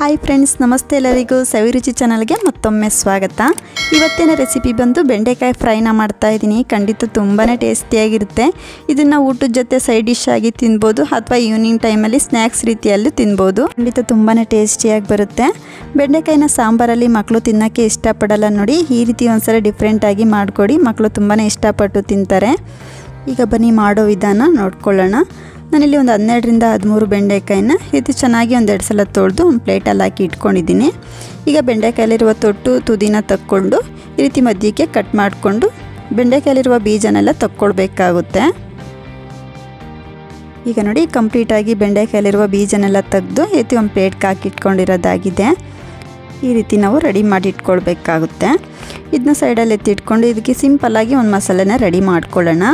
Hi friends ನಮಸ್ತೆ ಎಲ್ಲರಿಗೂ ಸವಿರುಚಿ ಚಾನಲ್ಗೆ ಮತ್ತೊಮ್ಮೆ ಸ್ವಾಗತ. ಇವತ್ತಿನ ರೆಸಿಪಿ ಬಂದು ಬೆಂಡೆಕಾಯಿ ಫ್ರೈನ ಮಾಡ್ತಾ ಇದ್ದೀನಿ. ಖಂಡಿತ ತುಂಬಾ ಟೇಸ್ಟಿಯಾಗಿರುತ್ತೆ. ಇದನ್ನು ಊಟದ ಜೊತೆ ಸೈಡ್ ಡಿಶ್ ಆಗಿ ತಿನ್ಬೋದು ಅಥವಾ ಈವ್ನಿಂಗ್ ಟೈಮಲ್ಲಿ ಸ್ನ್ಯಾಕ್ಸ್ ರೀತಿಯಲ್ಲೂ ತಿನ್ಬೋದು. ಖಂಡಿತ ತುಂಬಾ ಟೇಸ್ಟಿಯಾಗಿ ಬರುತ್ತೆ. ಬೆಂಡೆಕಾಯಿನ ಸಾಂಬಾರಲ್ಲಿ ಮಕ್ಕಳು ತಿನ್ನೋಕ್ಕೆ ಇಷ್ಟಪಡಲ್ಲ ನೋಡಿ. ಈ ರೀತಿ ಒಂದ್ಸಲ ಡಿಫ್ರೆಂಟಾಗಿ ಮಾಡಿಕೊಡಿ. ಮಕ್ಕಳು ತುಂಬಾ ಇಷ್ಟಪಟ್ಟು ತಿಂತಾರೆ. ಈಗ ಬನ್ನಿ ಮಾಡೋ ವಿಧಾನ ನೋಡ್ಕೊಳ್ಳೋಣ. ನಾನಿಲ್ಲಿ ಒಂದು ಹನ್ನೆರಡರಿಂದ ಹದಿಮೂರು ಬೆಂಡೆಕಾಯಿನ ಇದು ಚೆನ್ನಾಗಿ ಒಂದೆರಡು ಸಲ ತೊಳೆದು ಒಂದು ಪ್ಲೇಟಲ್ಲಿ ಹಾಕಿ ಇಟ್ಕೊಂಡಿದ್ದೀನಿ. ಈಗ ಬೆಂಡೆಕಾಯಲ್ಲಿರುವ ತೊಟ್ಟು ತುದಿನ ತಕ್ಕೊಂಡು ಈ ರೀತಿ ಮಧ್ಯಕ್ಕೆ ಕಟ್ ಮಾಡಿಕೊಂಡು ಬೆಂಡೆಕಾಯಲ್ಲಿರುವ ಬೀಜನೆಲ್ಲ ತಕ್ಕೊಳ್ಬೇಕಾಗುತ್ತೆ. ಈಗ ನೋಡಿ, ಕಂಪ್ಲೀಟಾಗಿ ಬೆಂಡೆಕಾಯಲ್ಲಿರುವ ಬೀಜನೆಲ್ಲ ತೆಗೆದು ಈ ರೀತಿ ಒಂದು ಪ್ಲೇಟ್ಗೆ ಹಾಕಿ ಇಟ್ಕೊಂಡಿರೋದಾಗಿದೆ. ಈ ರೀತಿ ನಾವು ರೆಡಿ ಮಾಡಿ ಇಟ್ಕೊಳ್ಬೇಕಾಗುತ್ತೆ. ಇದನ್ನ ಸೈಡಲ್ಲಿ ಎತ್ತಿಟ್ಕೊಂಡು ಇದಕ್ಕೆ ಸಿಂಪಲ್ಲಾಗಿ ಒಂದು ಮಸಾಲೆನ ರೆಡಿ ಮಾಡ್ಕೊಳ್ಳೋಣ.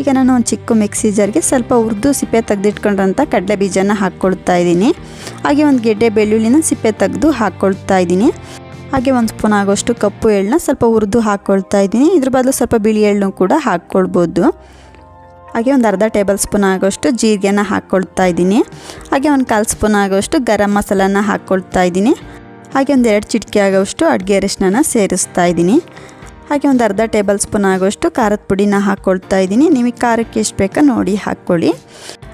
ಈಗ ನಾನು ಒಂದು ಚಿಕ್ಕ ಮಿಕ್ಸಿ ಜಾರ್ಗೆ ಸ್ವಲ್ಪ ಹುರಿದು ಸಿಪ್ಪೆ ತೆಗೆದಿಟ್ಕೊಂಡ್ರಂಥ ಕಡಲೆ ಬೀಜನ ಹಾಕ್ಕೊಳ್ತಾ ಇದ್ದೀನಿ. ಹಾಗೆ ಒಂದು ಗೆಡ್ಡೆ ಬೆಳ್ಳುಳ್ಳಿನ ಸಿಪ್ಪೆ ತೆಗೆದು ಹಾಕ್ಕೊಳ್ತಾ ಇದ್ದೀನಿ. ಹಾಗೆ ಒಂದು ಸ್ಪೂನ್ ಆಗೋಷ್ಟು ಕಪ್ಪು ಎಳ್ಳನ್ನ ಸ್ವಲ್ಪ ಹುರಿದು ಹಾಕ್ಕೊಳ್ತಾ ಇದ್ದೀನಿ. ಇದ್ರ ಬದಲು ಸ್ವಲ್ಪ ಬಿಳಿ ಎಳ್ಳು ಕೂಡ ಹಾಕ್ಕೊಳ್ಬೋದು. ಹಾಗೆ ಒಂದು ಅರ್ಧ ಟೇಬಲ್ ಸ್ಪೂನ್ ಆಗೋಷ್ಟು ಜೀರಿಗೆನ ಹಾಕ್ಕೊಳ್ತಾ ಇದ್ದೀನಿ. ಹಾಗೆ ಒಂದು ಕಾಲು ಸ್ಪೂನ್ ಆಗೋಷ್ಟು ಗರಂ ಮಸಾಲಾನ ಹಾಕ್ಕೊಳ್ತಾ ಇದ್ದೀನಿ. ಹಾಗೆ ಒಂದು ಎರಡು ಚಿಟಿಕೆ ಆಗೋಷ್ಟು ಅಡುಗೆ ಅರಿಶಿನ ಸೇರಿಸ್ತಾ ಇದ್ದೀನಿ. ಹಾಗೆ ಒಂದು ಅರ್ಧ ಟೇಬಲ್ ಸ್ಪೂನ್ ಆಗೋಷ್ಟು ಖಾರದ ಪುಡಿನ ಹಾಕ್ಕೊಳ್ತಾ ಇದ್ದೀನಿ. ನಿಮಗೆ ಖಾರಕ್ಕೆ ಎಷ್ಟು ಬೇಕೋ ನೋಡಿ ಹಾಕ್ಕೊಳ್ಳಿ.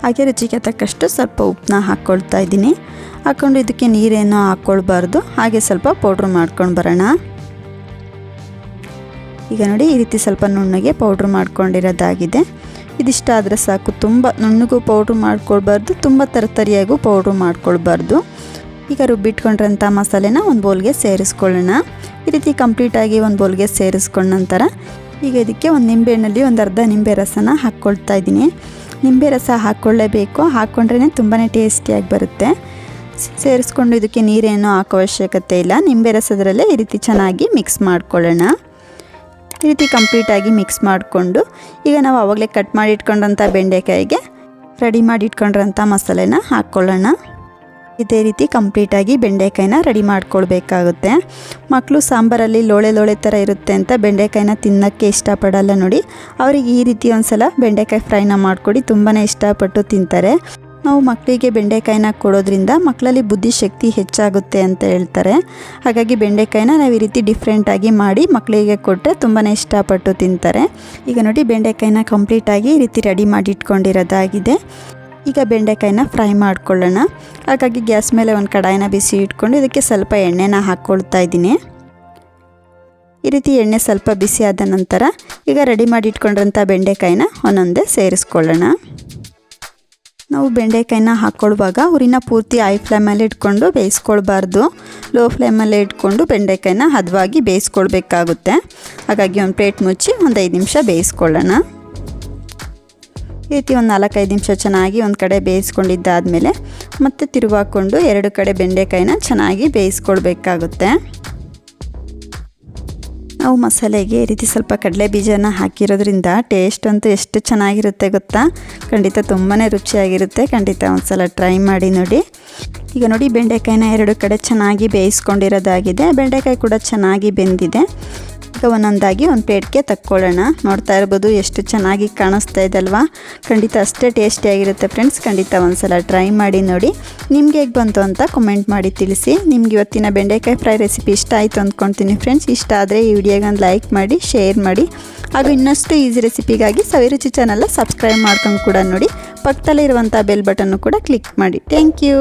ಹಾಗೆ ರುಚಿಗೆ ತಕ್ಕಷ್ಟು ಸ್ವಲ್ಪ ಉಪ್ಪನ್ನ ಹಾಕ್ಕೊಳ್ತಾ ಇದ್ದೀನಿ. ಹಾಕ್ಕೊಂಡು ಇದಕ್ಕೆ ನೀರೇನೋ ಹಾಕ್ಕೊಳ್ಬಾರ್ದು. ಹಾಗೆ ಸ್ವಲ್ಪ ಪೌಡ್ರ್ ಮಾಡ್ಕೊಂಡು ಬರೋಣ. ಈಗ ನೋಡಿ ಈ ರೀತಿ ಸ್ವಲ್ಪ ನುಣ್ಣಗೆ ಪೌಡ್ರ್ ಮಾಡ್ಕೊಂಡಿರೋದಾಗಿದೆ. ಇದಿಷ್ಟ ಆದರೆ ಸಾಕು. ತುಂಬ ನುಣ್ಣಗೂ ಪೌಡ್ರ್ ಮಾಡ್ಕೊಳ್ಬಾರ್ದು. ತುಂಬ ತರತರಿಯಾಗೂ ಪೌಡ್ರ್ ಮಾಡ್ಕೊಳ್ಬಾರ್ದು. ಈಗ ರುಬ್ಬಿಟ್ಕೊಂಡಿರೋಂಥ ಮಸಾಲೆನ ಒಂದು ಬೌಲ್ಗೆ ಸೇರಿಸ್ಕೊಳ್ಳೋಣ. ಈ ರೀತಿ ಕಂಪ್ಲೀಟಾಗಿ ಒಂದು ಬೌಲ್ಗೆ ಸೇರಿಸ್ಕೊಂಡ ನಂತರ ಈಗ ಇದಕ್ಕೆ ಒಂದು ನಿಂಬೆಹಣ್ಣಲ್ಲಿ ಒಂದು ಅರ್ಧ ನಿಂಬೆ ರಸನ ಹಾಕ್ಕೊಳ್ತಾ ಇದ್ದೀನಿ. ನಿಂಬೆ ರಸ ಹಾಕ್ಕೊಳ್ಳೇಬೇಕು. ಹಾಕ್ಕೊಂಡ್ರೇ ತುಂಬಾ ಟೇಸ್ಟಿಯಾಗಿ ಬರುತ್ತೆ. ಸೇರಿಸ್ಕೊಂಡು ಇದಕ್ಕೆ ನೀರೇನು ಹಾಕೋ ಅವಶ್ಯಕತೆ ಇಲ್ಲ. ನಿಂಬೆ ರಸದರಲ್ಲೇ ಈ ರೀತಿ ಚೆನ್ನಾಗಿ ಮಿಕ್ಸ್ ಮಾಡ್ಕೊಳ್ಳೋಣ. ಈ ರೀತಿ ಕಂಪ್ಲೀಟಾಗಿ ಮಿಕ್ಸ್ ಮಾಡಿಕೊಂಡು ಈಗ ನಾವು ಆವಾಗಲೇ ಕಟ್ ಮಾಡಿ ಇಟ್ಕೊಂಡಂಥ ಬೆಂಡೆಕಾಯಿಗೆ ರೆಡಿ ಮಾಡಿ ಇಟ್ಕೊಂಡಿರೋಂಥ ಮಸಾಲೆನ ಹಾಕ್ಕೊಳ್ಳೋಣ. ಇದೇ ರೀತಿ ಕಂಪ್ಲೀಟಾಗಿ ಬೆಂಡೆಕಾಯಿನ ರೆಡಿ ಮಾಡ್ಕೊಳ್ಬೇಕಾಗುತ್ತೆ. ಮಕ್ಕಳು ಸಾಂಬಾರಲ್ಲಿ ಲೋಳೆ ಲೋಳೆ ಥರ ಇರುತ್ತೆ ಅಂತ ಬೆಂಡೆಕಾಯಿನ ತಿನ್ನೋಕ್ಕೆ ಇಷ್ಟಪಡಲ್ಲ ನೋಡಿ. ಅವ್ರಿಗೆ ಈ ರೀತಿ ಒಂದ್ಸಲ ಬೆಂಡೆಕಾಯಿ ಫ್ರೈನ ಮಾಡಿಕೊಡಿ ತುಂಬಾ ಇಷ್ಟಪಟ್ಟು ತಿಂತಾರೆ. ನಾವು ಮಕ್ಕಳಿಗೆ ಬೆಂಡೆಕಾಯಿನ ಕೊಡೋದ್ರಿಂದ ಮಕ್ಕಳಲ್ಲಿ ಬುದ್ಧಿಶಕ್ತಿ ಹೆಚ್ಚಾಗುತ್ತೆ ಅಂತ ಹೇಳ್ತಾರೆ. ಹಾಗಾಗಿ ಬೆಂಡೆಕಾಯಿನ ನಾವು ಈ ರೀತಿ ಡಿಫ್ರೆಂಟಾಗಿ ಮಾಡಿ ಮಕ್ಕಳಿಗೆ ಕೊಟ್ಟರೆ ತುಂಬಾ ಇಷ್ಟಪಟ್ಟು ತಿಂತಾರೆ. ಈಗ ನೋಡಿ ಬೆಂಡೆಕಾಯಿನ ಕಂಪ್ಲೀಟಾಗಿ ಈ ರೀತಿ ರೆಡಿ ಮಾಡಿ ಇಟ್ಕೊಂಡಿರೋದಾಗಿದೆ ಈಗ ಬೆಂಡೆಕಾಯಿನ ಫ್ರೈ ಮಾಡ್ಕೊಳ್ಳೋಣ. ಹಾಗಾಗಿ ಗ್ಯಾಸ್ ಮೇಲೆ ಒಂದು ಕಡಾಯಿನ ಬಿಸಿ ಇಟ್ಕೊಂಡು ಇದಕ್ಕೆ ಸ್ವಲ್ಪ ಎಣ್ಣೆನ ಹಾಕ್ಕೊಳ್ತಾ ಇದ್ದೀನಿ. ಈ ರೀತಿ ಎಣ್ಣೆ ಸ್ವಲ್ಪ ಬಿಸಿ ಆದ ನಂತರ ಈಗ ರೆಡಿ ಮಾಡಿ ಇಟ್ಕೊಂಡಿರೋಂಥ ಬೆಂಡೆಕಾಯಿನ ಒಂದೊಂದೇ ಸೇರಿಸ್ಕೊಳ್ಳೋಣ. ನಾವು ಬೆಂಡೆಕಾಯಿನ ಹಾಕ್ಕೊಳ್ಳುವಾಗ ಉರಿನ ಪೂರ್ತಿ ಐ ಫ್ಲೇಮಲ್ಲಿ ಇಟ್ಕೊಂಡು ಬೇಯಿಸ್ಕೊಳ್ಬಾರ್ದು. ಲೋ ಫ್ಲೇಮಲ್ಲೇ ಇಟ್ಕೊಂಡು ಬೆಂಡೆಕಾಯಿನ ಹದವಾಗಿ ಬೇಯಿಸ್ಕೊಳ್ಬೇಕಾಗುತ್ತೆ. ಹಾಗಾಗಿ ಒಂದು ಪ್ಲೇಟ್ ಮುಚ್ಚಿ ಒಂದು ಐದು ನಿಮಿಷ ಬೇಯಿಸ್ಕೊಳ್ಳೋಣ. ಈ ರೀತಿ ಒಂದು ನಾಲ್ಕೈದು ನಿಮಿಷ ಚೆನ್ನಾಗಿ ಒಂದು ಕಡೆ ಬೇಯಿಸ್ಕೊಂಡಿದ್ದಾದಮೇಲೆ ಮತ್ತೆ ತಿರುವಾಕೊಂಡು ಎರಡು ಕಡೆ ಬೆಂಡೆಕಾಯಿನ ಚೆನ್ನಾಗಿ ಬೇಯಿಸ್ಕೊಳ್ಬೇಕಾಗುತ್ತೆ. ನಾವು ಮಸಾಲೆಗೆ ಈ ರೀತಿ ಸ್ವಲ್ಪ ಕಡಲೆ ಬೀಜನ ಹಾಕಿರೋದ್ರಿಂದ ಟೇಸ್ಟ್ ಅಂತೂ ಎಷ್ಟು ಚೆನ್ನಾಗಿರುತ್ತೆ ಗೊತ್ತಾ? ಖಂಡಿತ ತುಂಬಾ ರುಚಿಯಾಗಿರುತ್ತೆ. ಖಂಡಿತ ಒಂದು ಸಲ ಟ್ರೈ ಮಾಡಿ ನೋಡಿ. ಈಗ ನೋಡಿ ಬೆಂಡೆಕಾಯಿನ ಎರಡು ಕಡೆ ಚೆನ್ನಾಗಿ ಬೇಯಿಸ್ಕೊಂಡಿರೋದಾಗಿದೆ. ಬೆಂಡೆಕಾಯಿ ಕೂಡ ಚೆನ್ನಾಗಿ ಬೆಂದಿದೆ. ಈಗ ಒಂದೊಂದಾಗಿ ಒಂದು ಪ್ಲೇಟ್ಗೆ ತಕ್ಕೊಳ್ಳೋಣ. ನೋಡ್ತಾ ಇರ್ಬೋದು ಎಷ್ಟು ಚೆನ್ನಾಗಿ ಕಾಣಿಸ್ತಾ ಇದ್ದಲ್ವಾ ಖಂಡಿತ ಅಷ್ಟೇ ಟೇಸ್ಟಿಯಾಗಿರುತ್ತೆ ಫ್ರೆಂಡ್ಸ್. ಖಂಡಿತ ಒಂದ್ಸಲ ಟ್ರೈ ಮಾಡಿ ನೋಡಿ. ನಿಮ್ಗೆ ಹೇಗೆ ಬಂತು ಅಂತ ಕಮೆಂಟ್ ಮಾಡಿ ತಿಳಿಸಿ. ನಿಮ್ಗೆ ಇವತ್ತಿನ ಬೆಂಡೆಕಾಯಿ ಫ್ರೈ ರೆಸಿಪಿ ಇಷ್ಟ ಆಯಿತು ಅಂದ್ಕೊಳ್ತೀನಿ ಫ್ರೆಂಡ್ಸ್. ಇಷ್ಟ ಆದರೆ ಈ ವಿಡಿಯೋಗೊಂದು ಲೈಕ್ ಮಾಡಿ ಶೇರ್ ಮಾಡಿ. ಹಾಗೂ ಇನ್ನಷ್ಟು ಈಸಿ ರೆಸಿಪಿಗಾಗಿ ಸವಿರುಚಿ ಚಾನಲ್ನ ಸಬ್ಸ್ಕ್ರೈಬ್ ಮಾಡ್ಕೊಂಡು ಕೂಡ ನೋಡಿ. ಪಕ್ಕದಲ್ಲಿರುವಂಥ ಬೆಲ್ ಬಟನ್ನು ಕೂಡ ಕ್ಲಿಕ್ ಮಾಡಿ. Thank you